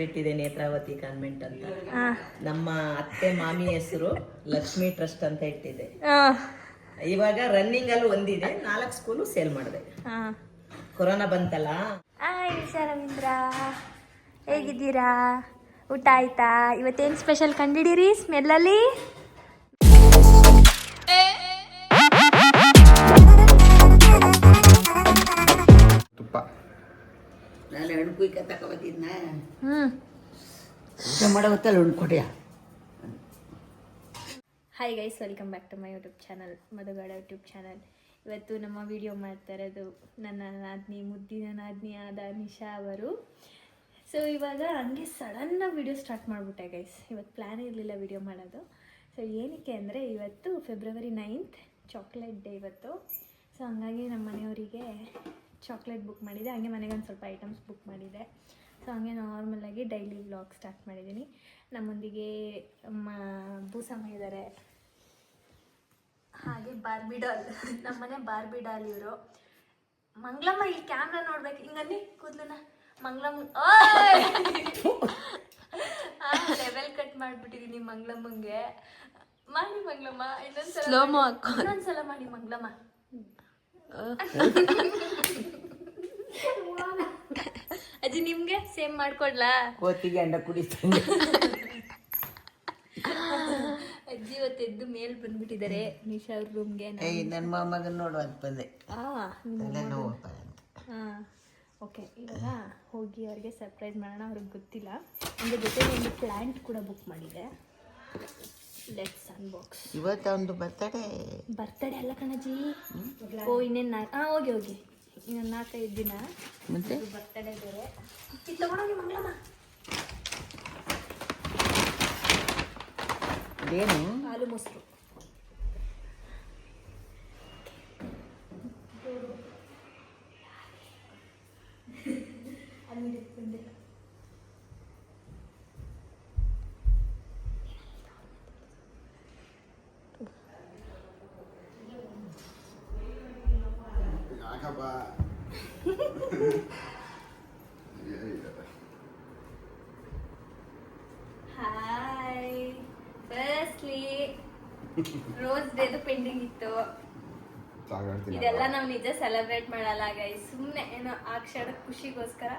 ಹೆಸರಿಟ್ಟಿದೆ Netravati convent ಅಂತ. ನಮ್ಮ ಅತ್ತೆ ಮಾಮಿ ಹೆಸರು ಲಕ್ಷ್ಮಿ ಟ್ರಸ್ಟ್ ಅಂತ ಇಟ್ಟಿದೆ. ಇವಾಗ ರನ್ನಿಂಗ್ ಅಲ್ಲಿ ಒಂದಿದೆ ನಾಲ್ಕು ಸ್ಕೂಲು ಸೇಲ್ ಮಾಡಿದೆ. ಕೊರೋನಾ ಬಂತಲ್ಲ? ಹಾಯ್ ಸರ್ ರವೀಂದ್ರ ಹೇಗಿದ್ದೀರಾ? ಊಟ ಆಯ್ತಾ? ಇವತ್ತೇನು ಸ್ಪೆಷಲ್ ಕಂಡಿಡೀರಿ ಸ್ಮೆಲ್ಲಲ್ಲಿ ನಾನು ಹಣ್ಣು ಕುಯ್ಕ ತಗೊಬತ್ತಿದ್ನ ಹ್ಞೂ ಊಟ ಮಾಡೋ ಹೊತ್ತಲ್ಲಿ ಹಣ್ಣು ಕೊಡ್ಯಾ hi guys welcome back to my YouTube channel ಮಧುಗಾಡ YouTube channel ಇವತ್ತು ನಮ್ಮ ವಿಡಿಯೋ ಮಾಡ್ತಾ ಇರೋದು ನನ್ನ ನಾದ್ನಿ ಮುದ್ದಿನ ನಾದ್ನಿ ಆದ ನಿಶಾ ಅವರು. ಸೊ ಇವಾಗ ಹಂಗೆ ಸಡನ್ನಾಗಿ ವಿಡಿಯೋ ಸ್ಟಾರ್ಟ್ ಮಾಡಿಬಿಟ್ಟೆ ಗೈಸ್ ಇವತ್ತು ಪ್ಲ್ಯಾನ್ ಇರಲಿಲ್ಲ ವಿಡಿಯೋ ಮಾಡೋದು. ಸೊ ಏನಕ್ಕೆ ಅಂದರೆ ಇವತ್ತು ಫೆಬ್ರವರಿ ನೈನ್ತ್ ಚಾಕ್ಲೇಟ್ ಡೇ ಇವತ್ತು. ಸೊ ಹಂಗಾಗಿ ನಮ್ಮ ಮನೆಯವರಿಗೆ ಚಾಕ್ಲೇಟ್ ಬುಕ್ ಮಾಡಿದೆ. ಹಾಗೆ ಮನೆಗೆ ಒಂದು ಸ್ವಲ್ಪ ಐಟಮ್ಸ್ ಬುಕ್ ಮಾಡಿದೆ. ಸೊ ಹಂಗೆ ನಾರ್ಮಲಾಗಿ ಡೈಲಿ ವ್ಲಾಗ್ ಸ್ಟಾರ್ಟ್ ಮಾಡಿದ್ದೀನಿ. ನಮ್ಮೊಂದಿಗೆ ಮ ಭೂಸಮ್ಮ ಇದ್ದಾರೆ ಹಾಗೆ ಬಾರ್ಬಿ ಡಾಲ್ ನಮ್ಮನೆ ಬಾರ್ಬಿ ಡಾಲ್ ಇವರು. ಮಂಗ್ಲಮ್ಮ ಇಲ್ಲಿ ಕ್ಯಾಮ್ರಾ ನೋಡ್ಬೇಕು. ಹಿಂಗನ್ನಿ ಕೂದಲನ್ನ. ಮಂಗ್ಲಮ್ಮ ಲೆವೆಲ್ ಕಟ್ ಮಾಡಿಬಿಟ್ಟಿದ್ದೀನಿ ಮಂಗ್ಲಮ್ಮಂಗೆ. ಮಾಡಿ ಮಂಗ್ಲಮ್ಮ ಇನ್ನೊಂದ್ಸಲ. ಇನ್ನೊಂದ್ಸಲ ಮಾಡಿ ಮಂಗ್ಲಮ್ಮ ಅಜ್ಜಿ ನಿಮ್ಗೆ ಸೇಮ್ ಮಾಡ್ಕೊಡ್ಲಾ? ಕೋತಿಗೆ ಅಂಡ ಕುಡಿತೀನಿ ಅಜ್ಜಿ ಇವತ್ತು ಎದ್ದು ಮೇಲ್ ಬಂದ್ಬಿಟ್ಟಿದ್ದಾರೆ. ನಿಶಾ ಅವ್ರ ರೂಮ್ಗೆ ಏಯ್ ನನ್ನ ಮೊಮ್ಮಗನ್ ನೋಡು ಅಂತ ಬಂದೆ. ನೋವಪ್ಪ ಅಂತ. ಹಾಂ ಓಕೆ. ಇವಾಗ ಹೋಗಿ ಅವ್ರಿಗೆ ಸರ್ಪ್ರೈಸ್ ಮಾಡೋಣ ಅವ್ರಿಗೆ ಗೊತ್ತಿಲ್ಲ. ಒಂದು ಜೊತೆ ಒಂದು ಪ್ಲ್ಯಾಂಟ್ ಕೂಡ ಬುಕ್ ಮಾಡಿದೆ. ಲೆಟ್ಸ್ ಅನ್ಬಾಕ್ಸ್ ಇವತ್ತು ಒಂದು ಬರ್ತಡೇ ಬರ್ತಡೇ ಅಲ್ಲ ಕಣಜಿ ಓ ಇನ್ನೇನು ನಾ ಹಾಂ ಹೋಗಿ ಹೋಗಿ. ಇನ್ನೊಂದು ನಾಲ್ಕೈದು ದಿನ. ಮತ್ತೆ? ಬರ್ತಡೇ ಬೇರೆ. ಚಿಕ್ಕ ತಗೊಂಡೋಗಿ ಮಂಗಳಮ್ಮ ಏನು ಹಾಲು ಮೊಸರು. ಹಾಯ್ ರೋಸ್ ಡೇದು ಪೆಂಡಿಂಗ್ ಇತ್ತು. ಇದೆಲ್ಲ ನಾವು ನಿಜ ಸೆಲೆಬ್ರೇಟ್ ಮಾಡಲ್ಲ ಗೈ ಸುಮ್ಮನೆ ಏನೋ ಆ ಖುಷಿಗೋಸ್ಕರ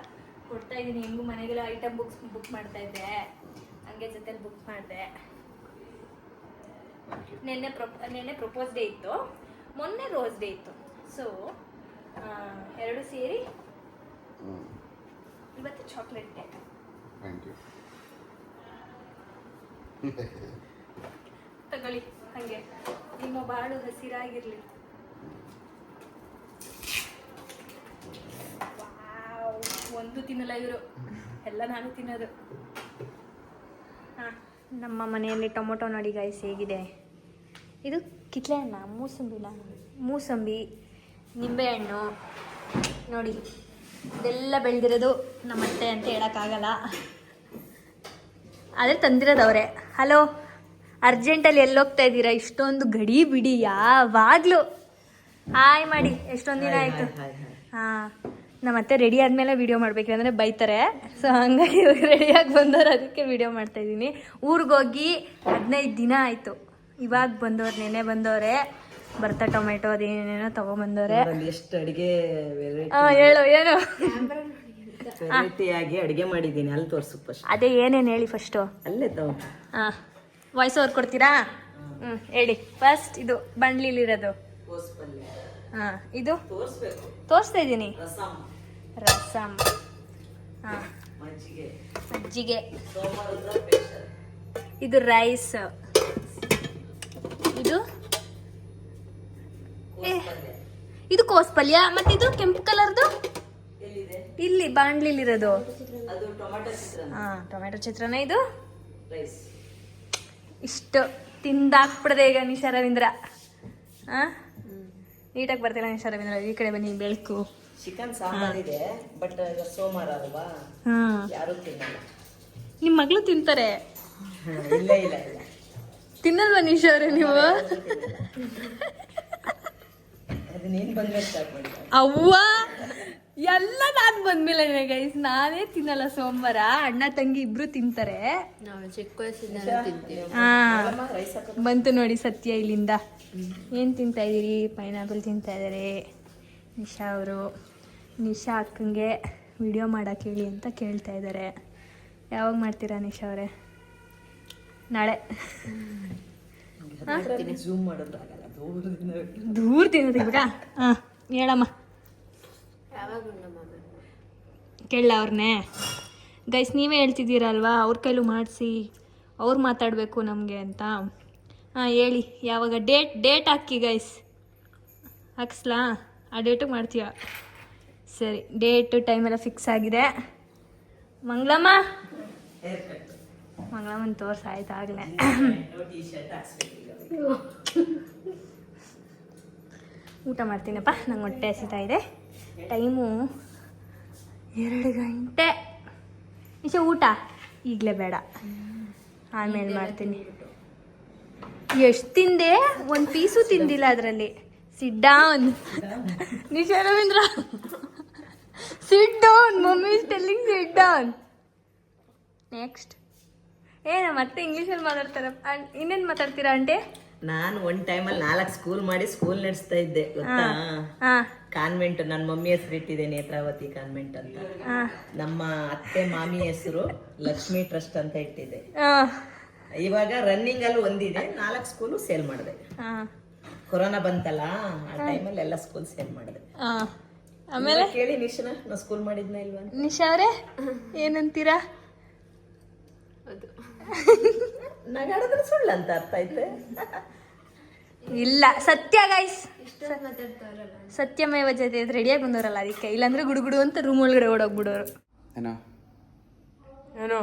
ಕೊಡ್ತಾ ಇದ್ದೀನಿ ಹೆಂಗು ಮನೆಗೆಲ್ಲ ಐಟಮ್ ಬುಕ್ಸ್ ಬುಕ್ ಮಾಡ್ತಾ ಇದ್ದೆ. ಹಂಗೆ ಜೊತೆಲಿ ಬುಕ್ ಮಾಡಿದೆ. ನಿನ್ನೆ ಪ್ರೊಪ್ ನಿನ್ನೆ ಪ್ರಪೋಸ್ ಡೇ ಇತ್ತು. ಮೊನ್ನೆ ರೋಸ್ ಡೇ ಇತ್ತು. ಸೊ ಎರಡು ಸೇರಿ ಇವತ್ತು ಚಾಕ್ಲೇಟ್ ಡೇ ತಗೊಳ್ಳಿ. ಹಂಗೆ. ನಿಮ್ಮ ಬಾಳು ಹಸಿರಾಗಿರ್ಲಿ. ಒಂದು ತಿನ್ನಲ್ಲ ಇವರು. ಎಲ್ಲ ನಾನು ತಿನ್ನೋದು. ಹಾಂ. ನಮ್ಮ ಮನೆಯಲ್ಲಿ ಟೊಮೊಟೊ ನೋಡಿ ಗೈಸ್ ಹೇಗಿದೆ? ಇದು ಕಿತ್ಲೆ ಹಣ್ಣ? ಮೂಸಂಬಿನ? ಮೂಸಂಬಿ ನಿಂಬೆಹಣ್ಣು ನೋಡಿ, ಇದೆಲ್ಲ ಬೆಳೆದಿರೋದು ನಮ್ಮ ಅತ್ತೆ ಅಂತ ಹೇಳೋಕ್ಕಾಗಲ್ಲ. ಆದರೆ ತಂದಿರೋದು ಹಲೋ ಅರ್ಜೆಂಟಲ್ಲಿ ಎಲ್ಲೋಗ್ತಾ ಇದ್ದೀರಾ? ಇಷ್ಟೊಂದು ಗಡಿ ಬಿಡಿ ಯಾವಾಗಲೂ ಹಾಯ್ ಮಾಡಿ. ಎಷ್ಟೊಂದು ದಿನ ಆಯಿತು? ಹಾಯ್ ಹಾಂ. ನಮ್ಮ ಅತ್ತೆ ರೆಡಿ ಆದ್ಮೇಲೆ ವಿಡಿಯೋ ಮಾಡ್ಬೇಕು ಅಂದ್ರೆ ಬೈತಾರೆ. ಸೊ ಹಂಗಾಗಿ ರೆಡಿಯಾಗಿ ಬಂದವ್ರು ಅದಕ್ಕೆ ವಿಡಿಯೋ ಮಾಡ್ತಾ ಇದ್ದೀನಿ. ಊರಿಗೋಗಿ ಹದಿನೈದು ದಿನ ಆಯಿತು. ಇವಾಗ ಬಂದವ್ರು ನೆನೆ ಬಂದವ್ರೆ. ಬರ್ತಾ ಟೊಮೆಟೊ ಅದೇನೇನೋ ತಗೊಂಡ್ಬಂದವ್ರೆ ಎಷ್ಟು ಅಡಿಗೆ ಹೇಳು ಏನು ವೆರೈಟಿ ಅಡುಗೆ ಅಡಿಗೆ ಮಾಡಿದ್ದೀನಿ. ಅಲ್ಲಿ ತೋರ್ಸು ಫಸ್ಟ್ ಅದೇ ಏನೇನು ಹೇಳಿ ಫಸ್ಟು ಅಲ್ಲೇ ತಗೋ. ಹಾಂ. ವಾಯ್ಸ್ ಓವರ್ ಕೊಡ್ತೀರಾ? ಹ್ಞೂ ಹೇಳಿ. ಫಸ್ಟ್ ಇದು ಬಂಡ್ಲಿಲಿರೋದು. ಹಾಂ ಇದು? ತೋರಿಸ್ತಾ ಇದ್ದೀನಿ. ರಸಂ. ರಸಮ್ ಹಾಂ. ಮಜ್ಜಿಗೆ. ಇದು ರೈಸ್ ಇದು? ಇದು ಕೋಸ್ ಪಲ್ಯ ಮತ್ತೆ ಇದು ಕೆಂಪು ಕಲರ್ದು? ಇಲ್ಲಿ ಚಿತ್ರಾನ್ನ. ಹಾಂ ಟೊಮೆಟೊ ಚಿತ್ರಾನ್ನ ಇದು? ರೈಸ್ ಇಷ್ಟು ತಿಂದಾಕ್ಬಿಡದೆ ಈಗ ನಿಶಾ ರವೀಂದ್ರ. ಹಾಂ ನೀಟಾಗಿ ಬರ್ತಿಲ್ಲ ನಿಶಾ ರವೀಂದ್ರ ಈ ಕಡೆ ಬನ್ನಿ ಬೆಳಕು. ಚಿಕನ್ ಸಾಂಬಾರ್ ಇದೆ ಬಟ್ ಸೋಮವಾರ ಅಲ್ವಾ? ಹಾಂ. ಯಾರು ತಿನ್ನಲ್ಲ. ನಿಮ್ಮ ಮಗಳು ತಿಂತಾರೆ? ಇಲ್ಲ ಇಲ್ಲ ಇಲ್ಲ. ತಿನ್ನಲ್ವಾ ನಿಶಾ ಅವರೇ ನೀವು? ಅವ್ವ? ಎಲ್ಲ ನಾನು ಬಂದ್ಮೇಲೆ ಗೈಸ್ ನಾನೇ ತಿನ್ನಲ್ಲ ಸೋಮವಾರ. ಅಣ್ಣ ತಂಗಿ ಇಬ್ರು ತಿಂತಾರೆ. ನಾವು ಚಿಕ್ಕ ವಯಸ್ಸಿಂದ ತಿಂತೀವಿ. ಹಾ. ಬಂತು ನೋಡಿ ಸತ್ಯ ಇಲ್ಲಿಂದ. ಏನು ತಿಂತಾ ಇದ್ದೀರಿ? ಪೈನಾಪಲ್ ತಿಂತಾ ಇದ್ದಾರೆ. ನಿಶಾ ಅವರು. ನಿಶಾ ಅಕ್ಕಂಗೆ ವಿಡಿಯೋ ಮಾಡಕ್ಕೆ ಹೇಳಿ ಅಂತ ಕೇಳ್ತಾ ಇದ್ದಾರೆ. ಯಾವಾಗ ಮಾಡ್ತೀರಾ ನಿಶಾ ಅವರೇ? ನಾಳೆ. ದೂರ ತಿನ್ನೋದು ಇವಾಗ ಹಾಂ ಹೇಳಮ್ಮ. ಕೇಳಲ್ಲ ಅವ್ರನ್ನೇ ಗೈಸ್ ನೀವೇ ಹೇಳ್ತಿದ್ದೀರಲ್ವಾ? ಅವ್ರ ಕೈಲೂ ಮಾಡಿಸಿ. ಅವ್ರು ಮಾತಾಡಬೇಕು ನಮಗೆ ಅಂತ. ಹಾಂ, ಹೇಳಿ. ಯಾವಾಗ? ಡೇಟ್ ಡೇಟ್ ಹಾಕಿ ಗೈಸ್ ಹಾಕ್ಸ್ಲಾ? ಆ ಡೇಟಿಗೆ ಮಾಡ್ತೀಯ? ಸರಿ ಡೇಟು ಟೈಮೆಲ್ಲ ಫಿಕ್ಸ್ ಆಗಿದೆ. ಮಂಗಳಮ್ಮ? ಮಂಗಳಮ್ಮನ ತೋರ್ಸ, ಆಯ್ತು, ಆಗಲೇ. ಊಟ ಮಾಡ್ತೀನಪ್ಪ. ನಂಗೆ ಹೊಟ್ಟೆ ಹಸಿತಾ ಇದೆ. ಟೈಮು ಎರಡು ಗಂಟೆ. ನಿಶೆ ಊಟ? ಈಗಲೇ ಬೇಡ. ಆಮೇಲೆ ಮಾಡ್ತೀನಿ. ಎಷ್ಟು ತಿಂದೆ? ಒಂದು ಪೀಸು ತಿಂದಿಲ್ಲ ಅದರಲ್ಲಿ. Sit down Nisha Ravindra. Sit down mummy is telling sit down next ಏನ ಮತ್ತೆ ಇಂಗ್ಲೀಷಲ್ಲಿ ಮಾತಾಡ್ತಾರ. ಇನ್ನೇನು ಮಾತಾಡ್ತೀರಾ ಅಂಟೆ ನಾನು ಒಂದು ಟೈಮಲ್ಲಿ ನಾಲ್ಕು ಸ್ಕೂಲ್ ಮಾಡಿ ಸ್ಕೂಲ್ ನಡೆಸ್ತಾ ಇದ್ದೆ ಗೊತ್ತಾ? ಹಾಂ. ಕಾನ್ವೆಂಟ್ ನನ್ನ ಮಮ್ಮಿ ಹೆಸರು ಇಟ್ಟಿದೆ ನೇತ್ರಾವತಿ ಕಾನ್ವೆಂಟ್ ಅಂತ. ನಮ್ಮ ಅತ್ತೆ ಮಾಮಿ ಹೆಸರು ಲಕ್ಷ್ಮಿ ಟ್ರಸ್ಟ್ ಅಂತ ಇಟ್ಟಿದೆ. ಇವಾಗ ರನ್ನಿಂಗ್ ಅಲ್ಲಿ ಒಂದಿದೆ ನಾಲ್ಕು ಸ್ಕೂಲು ಸೇಲ್ ಮಾಡಿದೆ. ಕೊರೋನಾ ಬಂತಲ್ಲ ಆ ಟೈಮಲ್ಲಿ ಎಲ್ಲ ಸ್ಕೂಲ್ ಸೇಲ್ ಮಾಡಿದೆ. ಆಮೇಲೆ? ಕೇಳಿ ನಿಶನ ನಾ ಸ್ಕೂಲ್ ಮಾಡಿದ್ನ ಇಲ್ವಾ. ನಿಶಾ ಅವರೇ ಏನಂತೀರಾ? ಅದು. ನಗಾಡಿದ್ರೆ ಸುಳ್ಳು ಅಂತ ಅರ್ಥ ಐತೆ ಇಲ್ಲ. ಸತ್ಯ ಗೈಸ್ ಸತ್ಯಮೇವ ಜೊತೆ ರೆಡಿಯಾಗಿ ಬಂದವರಲ್ಲ ಅದಕ್ಕೆ. ಇಲ್ಲಾಂದ್ರೆ ಗುಡುಗುಡು ಅಂತ ರೂಮ್ ಒಳಗಡೆ ಓಡೋಗ್ಬಿಡೋರು. ಏನೋ? ಏನೋ?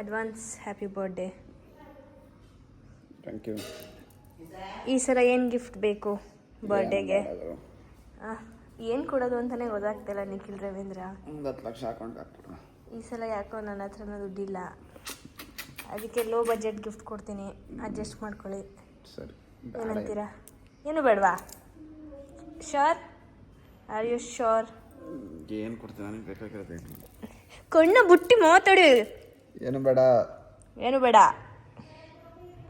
Advance happy birthday thank you ಈ ಸಲ ಏನು ಗಿಫ್ಟ್ ಬೇಕು ಬರ್ಡೇಗೆ ಏನು ಕೊಡೋದು? ಅಂತಲೇ ಗೊತ್ತಾಗ್ತಿಲ್ಲ ನಿಖಿಲ್ ರವೀಂದ್ರ. ಒಂದು ಹತ್ತು ಲಕ್ಷ ಹಾಕೊಂಡು ಈ ಸಲ ಯಾಕೋ ನನ್ನ ಹತ್ರನೂ ದುಡ್ಡಿಲ್ಲ. ಅದಕ್ಕೆ ಲೋ ಬಜೆಟ್ ಗಿಫ್ಟ್ ಕೊಡ್ತೀನಿ. ಅಡ್ಜಸ್ಟ್ ಮಾಡ್ಕೊಳ್ಳಿ. ಸರಿ. ಏನಂತೀರಾ? ಏನು ಬೇಡವಾ? ಶೋರ್ ಆರ್ ಯು ಶೋರ್ ಏನು ಕೊಡ್ತೀನಿ? ನನಗೆ ಬೇಕಾಗಿರೋದು ಕಣ್ಣು ಬುಟ್ಟಿ ಮಾತಾಡಿ. ಏನು ಬೇಡ. ಏನು ಬೇಡ.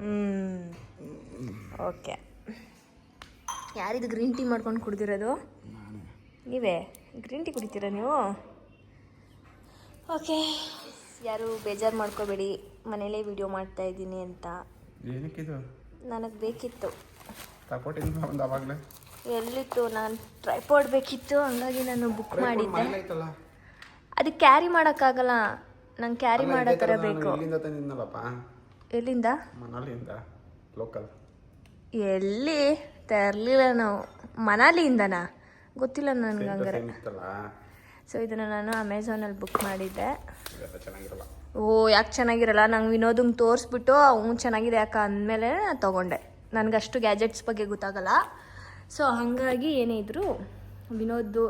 ಹ್ಞೂ ಓಕೆ ಯಾರಿದು ಗ್ರೀನ್ ಟೀ ಮಾಡ್ಕೊಂಡು ಕುಡಿದಿರೋದು? ನೀವೇ? ಗ್ರೀನ್ ಟೀ ಕುಡಿತೀರಾ ನೀವು? ಓಕೆ ಯಾರು ಬೇಜಾರು ಮಾಡ್ಕೋಬೇಡಿ. ಮನೇಲೇ ವಿಡಿಯೋ ಮಾಡ್ತಾ ಇದ್ದೀನಿ ಅಂತ. ಏನಕ್ಕಿದು? ನನಗೆ ಬೇಕಿತ್ತು. ತಗೊಟ್ಟಿಲ್ಲ ಒಂದು ಅವಾಗಲೇ? ಎಲ್ಲಿತ್ತು? ನಾನು ಟ್ರೈಪಾಡ್ ಬೇಕಿತ್ತು ಹಂಗಾಗಿ ನಾನು ಬುಕ್ ಮಾಡಿದ್ದೆ. ಅದು ಕ್ಯಾರಿ ಮಾಡೋಕ್ಕಾಗಲ್ಲ. ನಂಗೆ ಕ್ಯಾರಿ ಮಾಡೋ ಥರ ಬೇಕು. ಇಲ್ಲಿಂದ ತಂದಿದ್ನಲ್ಲಪ್ಪ? ಎಲ್ಲಿಂದ? ಮನಾಲಿಯಿಂದ ಲೋಕಲ್ ಎಲ್ಲಿ? ತರಲಿಲ್ಲ ನಾವು. ಮನಾಲಿಯಿಂದನಾ? ಗೊತ್ತಿಲ್ಲ ನನಗೆ ಹಂಗಾರೆ ಸೊ ಇದನ್ನು ನಾನು ಅಮೆಝಾನಲ್ಲಿ ಬುಕ್ ಮಾಡಿದ್ದೆ. ಓ ಯಾಕೆ ಚೆನ್ನಾಗಿರಲ್ಲ? ನಂಗೆ ವಿನೋದಂಗೆ ತೋರಿಸ್ಬಿಟ್ಟು ಅವ್ನು ಚೆನ್ನಾಗಿದೆ ಯಾಕೆ ಅಂದಮೇಲೆ ತೊಗೊಂಡೆ. ನನಗಷ್ಟು ಗ್ಯಾಜೆಟ್ಸ್ ಬಗ್ಗೆ ಗೊತ್ತಾಗಲ್ಲ. ಸೊ ಹಾಗಾಗಿ ಏನೇ ಇದ್ದರೂ ವಿನೋದ್ದು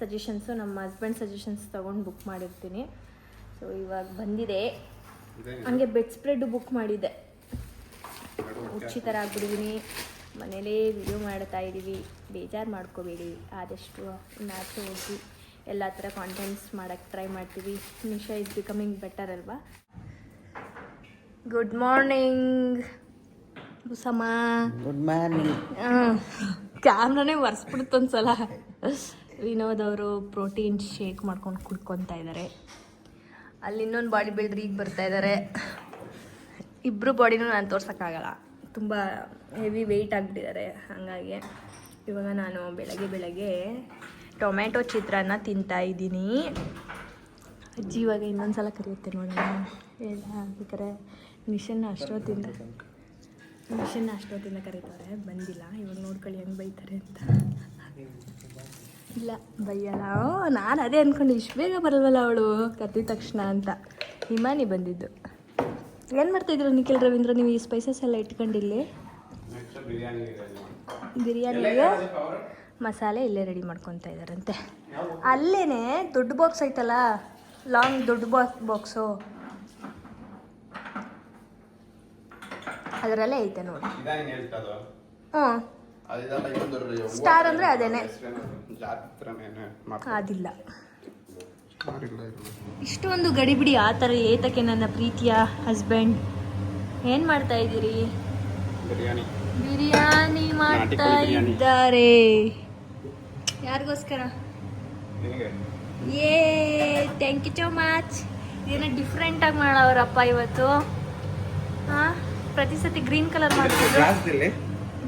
ಸಜೆಷನ್ಸು ನಮ್ಮ ಹಸ್ಬೆಂಡ್ ಸಜೆಷನ್ಸ್ ತೊಗೊಂಡು ಬುಕ್ ಮಾಡಿರ್ತೀನಿ. ಸೊ ಇವಾಗ ಬಂದಿದೆ. ಹಂಗೆ ಬೆಡ್ ಸ್ಪ್ರೆಡ್ ಬುಕ್ ಮಾಡಿದ್ದೆ. ಹುಚ್ಚಿ ಥರ ಆಗ್ಬಿಟ್ಟಿದ್ದೀನಿ ಮನೇಲೇ ವಿಡಿಯೋ ಮಾಡ್ತಾ ಇದ್ದೀವಿ ಬೇಜಾರು ಮಾಡ್ಕೋಬೇಡಿ. ಆದಷ್ಟು ಇನ್ನಾಚೆ ಹೋಗಿ. ಎಲ್ಲ ಥರ ಕಾಂಟೆಂಟ್ಸ್ ಮಾಡೋಕ್ಕೆ ಟ್ರೈ ಮಾಡ್ತೀವಿ. ನಿಶಾ ಇಸ್ ಬಿಕಮಿಂಗ್ ಬೆಟರ್ ಅಲ್ವಾ? ಗುಡ್ ಮಾರ್ನಿಂಗ್ ಬುಸಮ್ಮ. ಗುಡ್ ಮಾರ್ನಿಂಗ್ ಕ್ಯಾಮ್ರಾನೇ ಒರೆಸ್ಬಿಡುತ್ತೆ ಒಂದ್ಸಲ. ವಿನೋದ್ ಅವರು ಪ್ರೋಟೀನ್ ಶೇಕ್ ಮಾಡ್ಕೊಂಡು ಕುಡ್ಕೊತಾ ಇದ್ದಾರೆ ಅಲ್ಲಿ ಇನ್ನೊಂದು ಬಾಡಿ ಬಿಲ್ಡರ್ ಈಗ ಬರ್ತಾ ಇದ್ದಾರೆ ಇಬ್ಬರು ಬಾಡಿನೂ ನಾನು ತೋರ್ಸೋಕ್ಕಾಗಲ್ಲ. ತುಂಬ ಹೆವಿ ವೆಯ್ಟ್ ಆಗಿಬಿಟ್ಟಿದ್ದಾರೆ. ಹಾಗಾಗಿ ಇವಾಗ ನಾನು ಬೆಳಗ್ಗೆ ಬೆಳಗ್ಗೆ ಟೊಮ್ಯಾಟೊ ಚಿತ್ರಾನ್ನ ತಿಂತಾ ಇದ್ದೀನಿ. ಅಜ್ಜಿ ಇವಾಗ ಇನ್ನೊಂದು ಸಲ ಕರೆಯುತ್ತೆ ನೋಡೋಣ ಬೇಕಾದ್ರೆ ಮಿಷನ್ ಅಷ್ಟೊತ್ತಿಂದ ಮಿಷನ್ ಅಷ್ಟೊತ್ತಿಂದ ಕರೀತಾರೆ. ಬಂದಿಲ್ಲ. ಇವಾಗ ನೋಡ್ಕೊಳ್ಳಿ ಹೆಂಗೆ ಬೈತಾರೆ ಅಂತ. ಇಲ್ಲ ಬೈಯಲ್ಲ. ನಾನು ಅದೇ ಅಂದ್ಕೊಂಡು ಇಷ್ಟು ಬೇಗ ಬರಲ್ವಲ್ಲ ಅವಳು? ಕರೆದಿದ ತಕ್ಷಣ ಅಂತ. ಹಿಮಾನಿ ಬಂದಿದ್ದು. ಏನು ಮಾಡ್ತಾಯಿದ್ರು ನಿಖಿಲ್ ರವೀಂದ್ರ? ನೀವು ಈ ಸ್ಪೈಸಸ್ ಎಲ್ಲ ಇಟ್ಕೊಂಡಿಲ್ಲಿ? ಬಿರಿಯಾನಿಗೆ ಮಸಾಲೆ ಇಲ್ಲೇ ರೆಡಿ ಮಾಡ್ಕೊತಾ ಇದ್ದಾರಂತೆ. ಅಲ್ಲೇ ದೊಡ್ಡ ಬಾಕ್ಸ್ ಐತಲ್ಲ ಲಾಂಗ್ ದೊಡ್ಡ ಬಾಕ್ಸ್ ಬಾಕ್ಸು ಅದರಲ್ಲೇ ಐತೆ ನೋಡಿ. ಹ್ಞೂ. ಸ್ಟಾರ್ ಅಂದ್ರೆ ಅದೇನೆ. ಅದಿಲ್ಲ. ಇಷ್ಟೊಂದು ಗಡಿಬಿಡಿ ಆ ಥರ ಏತಕ್ಕೆ ನನ್ನ ಪ್ರೀತಿಯ ಹಸ್ಬೆಂಡ್ ಏನು ಮಾಡ್ತಾ ಇದ್ದೀರಿ? ಬಿರಿಯಾನಿ. ಮಾಡ್ತಾ. ಇದ್ದಾರೆ. ಯಾರಿಗೋಸ್ಕರ? ಏ ಥ್ಯಾಂಕ್ ಯು ಸೋ ಮಚ್ ಏನೋ ಡಿಫ್ರೆಂಟಾಗಿ ಮಾಡವ್ರಪ್ಪ ಇವತ್ತು. ಹಾಂ ಪ್ರತಿ ಸತಿ ಗ್ರೀನ್ ಕಲರ್ ಮಾಡ್ತಿದ್ರು. ಗ್ಲಾಸ್ದಲ್ಲಿ?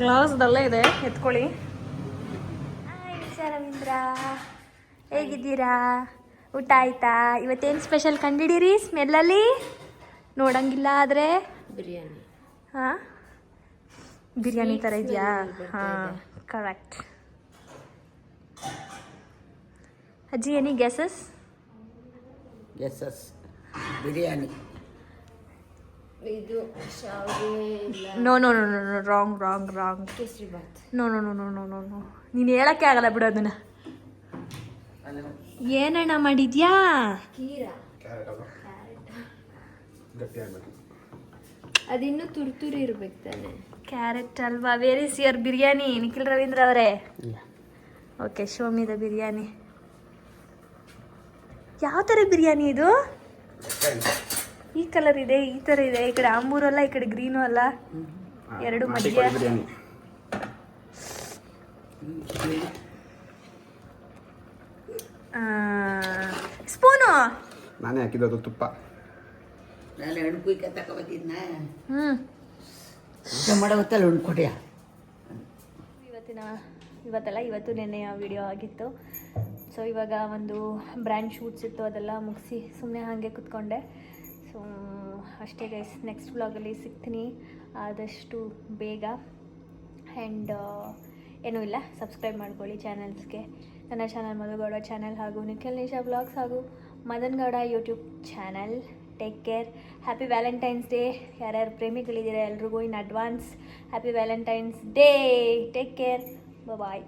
ಗ್ಲಾಸ್ದಲ್ಲೇ ಇದೆ ಎತ್ಕೊಳ್ಳಿ. ಹಾಯ್ ರವೀಂದ್ರ. ಹೇಗಿದ್ದೀರಾ? ಊಟ ಆಯ್ತಾ? ಇವತ್ತೇನು ಸ್ಪೆಷಲ್ ಕಂಡಿಡೀರಿ? ಸ್ಮೆಲ್ಲಲ್ಲಿ ನೋಡಂಗಿಲ್ಲ ಆದರೆ? ಬಿರಿಯಾನಿ. ಹಾಂ? ಬಿರಿಯಾನಿ ಥರ ಇದೆಯಾ? ಹಾಂ ಕರೆಕ್ಟ್ ಅಜ್ಜಿ ಎನಿ ಗ್ಯಾಸಸ್ ಗ್ಯಾಸಸ್ ಬಿರಿಯಾನಿ ಇದು no no no no no wrong wrong wrong kesari bath. No no no no no no no ನೀನು ಹೇಳಕ್ಕೆ ಆಗಲ್ಲ ಬಿಡು ಅದನ್ನ. ಏನಣ್ಣ ಮಾಡಿದ್ಯಾ? ಕೀರಾ. ಅದಿನ್ನೂ ತುರ್ತುರಿ ಇರ್ಬೇಕು ತಾನೆ. ಕ್ಯಾರೆಟ್ ಅಲ್ವಾ? Where is your biryani Nikhil Ravindra ಅವರೇ? Okay show me the biryani ಯಾವ ಥರ ಬಿರಿಯಾನಿ ಇದು? ಈ ಕಲರ್ ಇದೆ ಈ ಥರ ಇದೆ. ಈ ಕಡೆ ಆಂಬೂರು ಅಲ್ಲ ಈ ಕಡೆ ಗ್ರೀನು ಅಲ್ಲ. ಎರಡು ಮಧ್ಯ ಸ್ಪೂನು? ನಾನೇ ಹಾಕಿದ್ದು ತುಪ್ಪ. ಇವತ್ತಿನ ಇವತ್ತಲ್ಲ ಇವತ್ತು ನೆನ್ನೆಯ ವಿಡಿಯೋ ಆಗಿತ್ತು. ಸೊ ಇವಾಗ ಒಂದು ಬ್ರ್ಯಾಂಡ್ ಶೂಟ್ಸ್ ಇತ್ತು, ಅದೆಲ್ಲ ಮುಗಿಸಿ ಸುಮ್ಮನೆ ಹಾಗೆ ಕುತ್ಕೊಂಡೆ. ಸೊ ಅಷ್ಟೇ ಗೈಸ್ ನೆಕ್ಸ್ಟ್ ಬ್ಲಾಗಲ್ಲಿ ಸಿಗ್ತೀನಿ. ಆದಷ್ಟು ಬೇಗ. ಆ್ಯಂಡ್ ಏನೂ ಇಲ್ಲ ಸಬ್ಸ್ಕ್ರೈಬ್ ಮಾಡ್ಕೊಳ್ಳಿ ಚಾನಲ್ಸ್ಗೆ ನನ್ನ ಚಾನಲ್ ಮಧುಗೌಡ ಚಾನಲ್ ಹಾಗೂ ನಿಖಿಲ್ ನಿಶಾ ಬ್ಲಾಗ್ಸ್ ಹಾಗೂ Madan Gowda YouTube channel take care happy Valentine's Day ಯಾರ್ಯಾರು ಪ್ರೇಮಿಗಳಿದ್ದೀರಾ ಎಲ್ರಿಗೂ in advance happy Valentine's Day take care bye